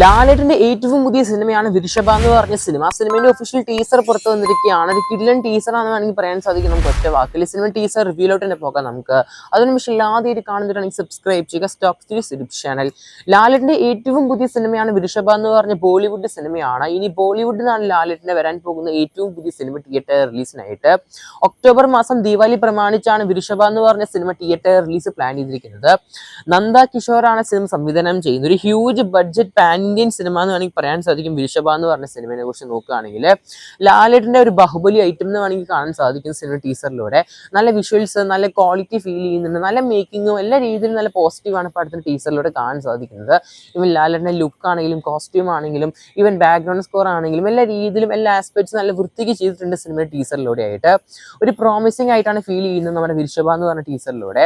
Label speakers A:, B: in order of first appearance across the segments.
A: ലാലേട്ടന്റെ ഏറ്റവും പുതിയ സിനിമയാണ് വിരുഷഭ എന്ന് പറഞ്ഞ സിനിമ. സിനിമയുടെ ഒഫീഷ്യൽ ടീസർ പുറത്തു വന്നിരിക്കുകയാണ്. ഒരു കിഡിലൻ ടീസർ ആണെന്ന് വേണമെങ്കിൽ പറയാൻ സാധിക്കും നമുക്ക് ഒറ്റ വാക്കിൽ. സിനിമ ടീസർ റിവ്യൂലോട്ട് തന്നെ പോകാം നമുക്ക്. അതിന് പക്ഷേ ഇത് കാണുന്നുണ്ടെങ്കിൽ സബ്സ്ക്രൈബ് ചെയ്യുക. സ്റ്റോക്ക് സീരീസ് യൂട്യൂബ് ചാനൽ ലാലേട്ടന്റെ ഏറ്റവും പുതിയ സിനിമയാണ് വിരുഷഭ എന്ന് പറഞ്ഞ ബോളിവുഡ് സിനിമയാണ്. ഇനി ബോളിവുഡിൽ നിന്നാണ് ലാലേട്ടന്റെ വരാൻ പോകുന്ന ഏറ്റവും പുതിയ സിനിമ തിയേറ്റർ റിലീസിനായിട്ട് ഒക്ടോബർ മാസം ദീപാവലി പ്രമാണിച്ചാണ് വിരുഷഭ എന്ന് പറഞ്ഞ സിനിമ തിയേറ്റർ റിലീസ് പ്ലാൻ ചെയ്തിരിക്കുന്നത്. നന്ദ കിഷോറാണ് സിനിമ സംവിധാനം ചെയ്യുന്നത്. ഒരു huge budget pan Indian cinema എന്ന് വേണമെങ്കിൽ പറയാൻ സാധിക്കും. വിഷഭ എന്ന് പറഞ്ഞ സിനിമയെ കുറിച്ച് നോക്കുകയാണെങ്കിൽ ലാലേട്ടിന്റെ ഒരു ബാഹുബലി ഐറ്റം എന്ന് വേണമെങ്കിൽ കാണാൻ സാധിക്കും സിനിമ ടീസറിലൂടെ. നല്ല വിഷ്വൽസ് നല്ല ക്വാളിറ്റി ഫീൽ ചെയ്യുന്നുണ്ട്. നല്ല മേക്കിങ്ങും എല്ലാ രീതിയിലും നല്ല പോസിറ്റീവാണ് പടത്തിന് ടീസറിലൂടെ കാണാൻ സാധിക്കുന്നത്. ഇവൻ ലാലേട്ടിന്റെ ലുക്ക് ആണെങ്കിലും കോസ്റ്റ്യൂം ആണെങ്കിലും ഇവൻ ബാക്ക്ഗ്രൗണ്ട് സ്കോർ ആണെങ്കിലും എല്ലാ രീതിയിലും എല്ലാ ആസ്പെക്ട്സും നല്ല വൃത്തിക്ക് ചെയ്തിട്ടുണ്ട് സിനിമ ടീസറിലൂടെ ആയിട്ട്. ഒരു പ്രോമിസിംഗ് ആയിട്ടാണ് ഫീൽ ചെയ്യുന്നത് നമ്മുടെ വിരുഷഭ എന്ന് പറഞ്ഞ ടീസറിലൂടെ.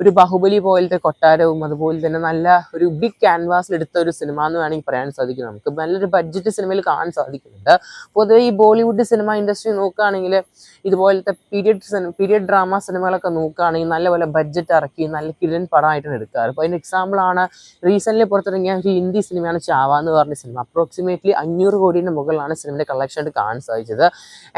A: ഒരു ബാഹുബലി പോലത്തെ കൊട്ടാരവും അതുപോലെ തന്നെ നല്ല ഒരു ബിഗ് ക്യാൻവാസിൽ എടുത്ത ഒരു സിനിമ എന്ന് വേണമെങ്കിൽ പറയാൻ സാധിക്കും. നമുക്ക് നല്ലൊരു ബഡ്ജറ്റ് സിനിമയിൽ കാണാൻ സാധിക്കുന്നുണ്ട്. പൊതുവേ ഈ ബോളിവുഡ് സിനിമ ഇൻഡസ്ട്രി നോക്കുകയാണെങ്കിൽ ഇതുപോലത്തെ പീരിയഡ് സിനിമ പീരിയഡ് ഡ്രാമ സിനിമകളൊക്കെ നോക്കുകയാണെങ്കിൽ നല്ലപോലെ ബഡ്ജറ്റ് ഇറക്കി നല്ല കിരൺ പടമായിട്ടാണ് എടുക്കാറ്. അപ്പോൾ അതിന്റെ എക്സാമ്പിളാണ് റീസെന്റ്ലി പുറത്തിറങ്ങിയ ഒരു ഹിന്ദി സിനിമയാണ് ചാവ എന്ന് പറഞ്ഞ സിനിമ അപ്രോക്സിമേറ്റ്ലി അഞ്ഞൂറ് കോടിയുടെ മുകളിലാണ് സിനിമയുടെ കളക്ഷൻ കാണാൻ സാധിച്ചത്.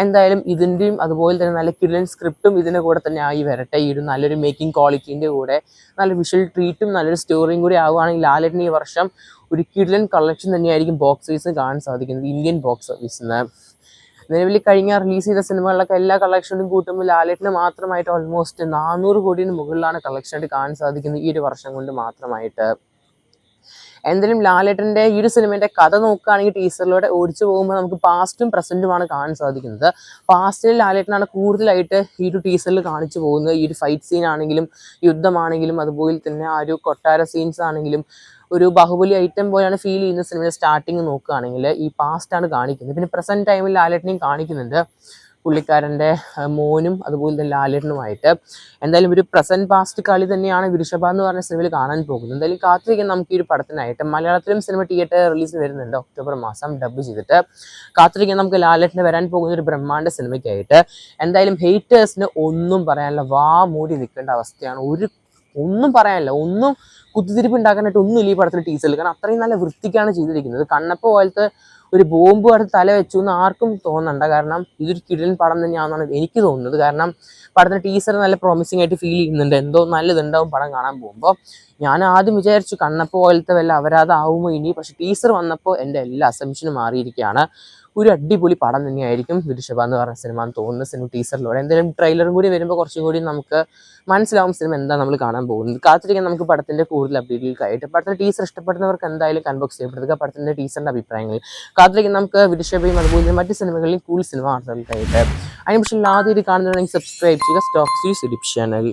A: എന്തായാലും ഇതിന്റെയും അതുപോലെ തന്നെ നല്ല കിരൺ സ്ക്രിപ്റ്റും ഇതിന്റെ കൂടെ തന്നെ ആയി വരട്ടെ. ഈ ഒരു നല്ലൊരു മേക്കിംഗ് ക്വാളിറ്റീന്റെ കൂടെ നല്ല വിഷ്വൽ ട്രീറ്റും നല്ലൊരു സ്റ്റോറിയും കൂടി ആവുകയാണെങ്കിൽ ലാലറ്റിന് ഈ വർഷം ഒരു കിഡ്ലൻ കളക്ഷൻ തന്നെയായിരിക്കും ബോക്സ് ഓഫീസ് കാണാൻ സാധിക്കുന്നത് ഇന്ത്യൻ ബോക്സ് ഓഫീസിൽ നിന്ന് നിലവിൽ കഴിഞ്ഞ റിലീസ് ചെയ്ത സിനിമകളിലൊക്കെ എല്ലാ കളക്ഷനും കൂട്ടുമ്പോൾ ലാലേട്ടിന് മാത്രമായിട്ട് ഓൾമോസ്റ്റ് നാനൂറ് കോടിന് മുകളിലാണ് കളക്ഷനായിട്ട് കാണാൻ സാധിക്കുന്നത് ഈ ഒരു വർഷം കൊണ്ട് മാത്രമായിട്ട്. എന്തായാലും ലാലേട്ടന്റെ ഈ ഒരു സിനിമയുടെ കഥ നോക്കുകയാണെങ്കിൽ ടീച്ചറിലൂടെ ഓടിച്ചു പോകുമ്പോൾ നമുക്ക് പാസ്റ്റും പ്രസന്റുമാണ് കാണാൻ സാധിക്കുന്നത്. പാസ്റ്റിൽ ലാലേട്ടനാണ് കൂടുതലായിട്ട് ഈ ഒരു ടീച്ചറിൽ കാണിച്ചു പോകുന്നത്. ഈ ഒരു ഫൈറ്റ് സീൻ ആണെങ്കിലും യുദ്ധമാണെങ്കിലും അതുപോലെ തന്നെ ആ ഒരു കൊട്ടാര സീൻസ് ആണെങ്കിലും ഒരു ബാഹുബലി ഐറ്റം പോലെയാണ് ഫീൽ ചെയ്യുന്ന സിനിമയുടെ സ്റ്റാർട്ടിങ് നോക്കുകയാണെങ്കിൽ. ഈ പാസ്റ്റാണ് കാണിക്കുന്നത്. പിന്നെ പ്രസന്റ് ടൈമിൽ ലാലേട്ടനെയും കാണിക്കുന്നുണ്ട്. പുള്ളിക്കാരന്റെ മോനും അതുപോലെ തന്നെ ലാലേട്ടനുമായിട്ട് എന്തായാലും ഒരു പ്രസന്റ് പാസ്റ്റ് കളി തന്നെയാണ് വിരുഷഭ എന്ന് പറഞ്ഞ സിനിമയിൽ കാണാൻ പോകുന്നത്. എന്തായാലും കാത്തിരിക്കാൻ നമുക്ക് ഈ ഒരു പടത്തിനായിട്ട് മലയാളത്തിലും സിനിമ തിയേറ്റർ റിലീസ് വരുന്നുണ്ട് ഒക്ടോബർ മാസം ഡബ് ചെയ്തിട്ട്. കാത്തിരിക്കാൻ നമുക്ക് ലാലേട്ടന് വരാൻ പോകുന്ന ഒരു ബ്രഹ്മാണ്ഡ സിനിമയ്ക്കായിട്ട് എന്തായാലും ഹെയ്റ്റേഴ്സിന് ഒന്നും പറയാനുള്ള വാ മൂടി നിൽക്കേണ്ട അവസ്ഥയാണ്. ഒരു ഒന്നും പറയാനില്ല. ഒന്നും കുത്തിത്തിരിപ്പ് ഉണ്ടാക്കാനായിട്ട് ഒന്നുമില്ല ഈ പടത്തിൽ ടീസർ കാരണം അത്രയും നല്ല വൃത്തിക്കാണ് ചെയ്തിരിക്കുന്നത്. കണ്ണപ്പ പോലത്തെ ഒരു ബോംബ് അടുത്ത് തല വെച്ചു എന്ന് ആർക്കും തോന്നണ്ട. കാരണം ഇതൊരു കിടിലൻ പടം തന്നെയാണെന്നാണ് എനിക്ക് തോന്നുന്നത്. കാരണം പടത്തിന് ടീസർ നല്ല പ്രോമിസിംഗ് ആയിട്ട് ഫീൽ ചെയ്യുന്നുണ്ട്. എന്തോ നല്ലതുണ്ടാവും പടം കാണാൻ പോകുമ്പോൾ ഞാൻ ആദ്യം വിചാരിച്ചു കണ്ണപ്പ പോലത്തെ വല്ല അപരാധമാവുമോ ഇനി? പക്ഷെ ടീസർ വന്നപ്പോൾ എന്റെ എല്ലാ അസംഷനും മാറിയിരിക്കുകയാണ്. ഒരു അടിപൊളി പടം തന്നെയായിരിക്കും വിരുഷഭ എന്ന് പറഞ്ഞ സിനിമ എന്ന് തോന്നുന്ന സിനിമ ടീസറിലൂടെ എന്തെങ്കിലും ട്രെയിലറും കൂടി വരുമ്പോൾ കുറച്ചും കൂടി നമുക്ക് മനസ്സിലാവും സിനിമ എന്താ നമ്മൾ കാണാൻ പോകുന്നത്. കാത്തിരിക്കാൻ നമുക്ക് പടത്തിന്റെ കൂടുതൽ അപ്ഡേറ്റുകൾക്കായിട്ട് പടത്തിന്റെ ടീസർ ഇഷ്ടപ്പെടുന്നവർക്ക് എന്തായാലും കൺബോക്സ് ചെയ്യപ്പെടുക പടത്തിന്റെ ടീസറിന്റെ അഭിപ്രായങ്ങൾ. കാത്തിരിക്കാൻ നമുക്ക് വിരുഷഭയും അതുപോലെ മറ്റു സിനിമകളിലും കൂടുതൽ സിനിമ വാർത്തകൾക്കായിട്ട്. അതിനുശേഷം ആദ്യം കാണുന്നുണ്ടെങ്കിൽ സബ്സ്ക്രൈബ് ചെയ്യുക. Stock series YouTube channel